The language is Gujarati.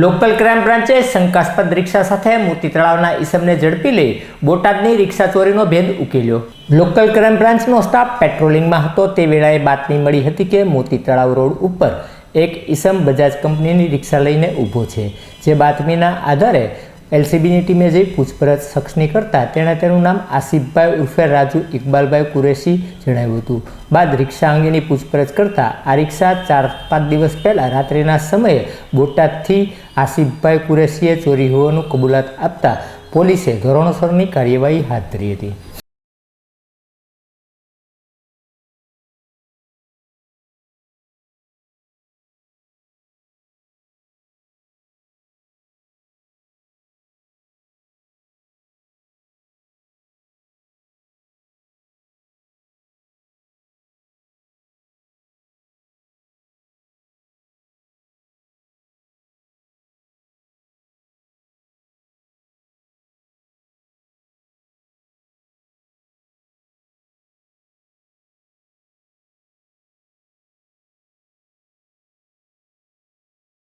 લોકલ ક્રાઇમ બ્રાન્ચે શંકાસ્પદ રિક્ષા સાથે મોતી તળાવના ઈસમને ઝડપી લઈ બોટાદની રિક્ષા ચોરીનો ભેદ ઉકેલ્યો. લોકલ ક્રાઇમ બ્રાન્ચનો સ્ટાફ પેટ્રોલિંગમાં હતો તે વેળાએ બાતમી મળી હતી કે મોતી તળાવ રોડ ઉપર એક ઈસમ બજાજ કંપનીની રિક્ષા લઈને ઊભો છે. જે બાતમીના આધારે એલસીબીની ટીમે જઈ પૂછપરછ શખ્સની કરતા તેણે તેનું નામ આસિફભાઈ ઉર્ફે રાજુ ઇકબાલભાઈ કુરેશી જણાવ્યું હતું. બાદ રિક્ષા અંગેની પૂછપરછ કરતા આ રિક્ષા ચાર પાંચ દિવસ પહેલાં રાત્રિના સમયે બોટાદથી આસિફભાઈ કુરેશીએ ચોરી હોવાનું કબૂલાત આપતા પોલીસે ધોરણસરની કાર્યવાહી હાથ ધરી હતી.